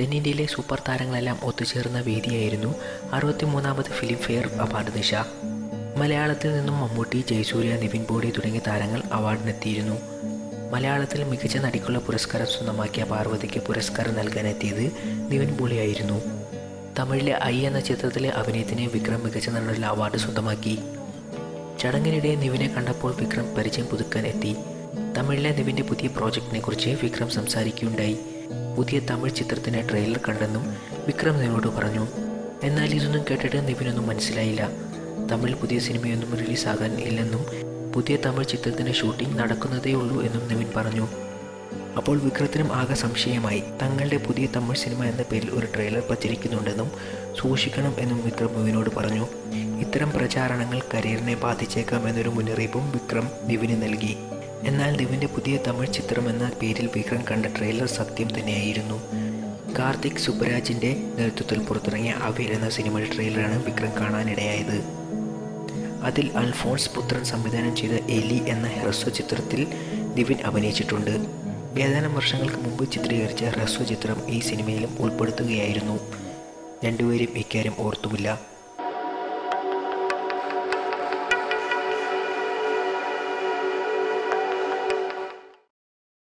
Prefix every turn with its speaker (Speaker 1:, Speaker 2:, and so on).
Speaker 1: തെന്നിന്ത്യയിലെ super താരങ്ങളെല്ലാം ഒത്തുചേർന്ന വേദിയായിരുന്നു അറുപത്തിമൂന്നാമത് ഫിലിം ഫെയർ അവാർഡ് ദിശ മലയാളത്തിൽ നിന്നും മമ്മൂട്ടി ജയസൂര്യ നിവിൻ പോളി തുടങ്ങിയ താരങ്ങൾ അവാർഡിനെത്തിയിരുന്നു. മലയാളത്തിൽ മികച്ച നടിക്കുള്ള പുരസ്കാരം സ്വന്തമാക്കിയ പാർവതിക്ക് പുരസ്കാരം നൽകാനെത്തിയത് നിവിൻ പോളിയായിരുന്നു. തമിഴിലെ ഐ എന്ന ചിത്രത്തിലെ അഭിനയത്തിന് വിക്രം മികച്ച നടനുള്ള അവാർഡ് സ്വന്തമാക്കി. ചടങ്ങിനിടെ നിവിനെ കണ്ടപ്പോൾ വിക്രം പരിചയം പുതുക്കാൻ എത്തി. തമിഴിലെ നിവിന്റെ പുതിയ പ്രോജക്റ്റിനെ കുറിച്ച് വിക്രം സംസാരിക്കുകയുണ്ടായി. പുതിയ തമിഴ് ചിത്രത്തിന്റെ ട്രെയിലർ കണ്ടെന്നും വിക്രം നിവിനോട് പറഞ്ഞു. എന്നാൽ ഇതൊന്നും കേട്ടിട്ട് നിവിനൊന്നും മനസ്സിലായില്ല. തമിഴ് പുതിയ സിനിമയൊന്നും റിലീസാകാൻ ഇല്ലെന്നും പുതിയ തമിഴ് ചിത്രത്തിന്റെ ഷൂട്ടിംഗ് നടക്കുന്നതേ ഉള്ളൂ എന്നും നിവിൻ പറഞ്ഞു. അപ്പോൾ വിക്രത്തിനും ആകെ സംശയമായി. തങ്ങളുടെ പുതിയ തമിഴ് സിനിമ എന്ന പേരിൽ ഒരു ട്രെയിലർ പ്രചരിക്കുന്നുണ്ടെന്നും സൂക്ഷിക്കണം എന്നും വിക്രം നിവിനോട് പറഞ്ഞു. ഇത്തരം പ്രചാരണങ്ങൾ കരിയറിനെ ബാധിച്ചേക്കാം എന്നൊരു മുന്നറിയിപ്പും വിക്രം നിവിന് നൽകി. എന്നാൽ ദിവിന്റെ പുതിയ തമിഴ് ചിത്രം എന്ന പേരിൽ വിക്രം കണ്ട ട്രെയിലർ സത്യം തന്നെയായിരുന്നു. കാർത്തിക് സുബരാജിന്റെ നേതൃത്വത്തിൽ പുറത്തിറങ്ങിയ അവിൽ എന്ന സിനിമയുടെ ട്രെയിലറാണ് വിക്രം കാണാനിടയായത്. അതിൽ അൽഫോൺസ് പുത്രൻ സംവിധാനം ചെയ്ത എലി എന്ന ഹ്രസ്വ ചിത്രത്തിൽ ദിവിൻ അഭിനയിച്ചിട്ടുണ്ട്. ഏതാനും വർഷങ്ങൾക്ക് മുമ്പ് ചിത്രീകരിച്ച ഹ്രസ്വ ചിത്രം ഈ സിനിമയിലും ഉൾപ്പെടുത്തുകയായിരുന്നു. രണ്ടുപേരും ഇക്കാര്യം ഓർത്തുമില്ല.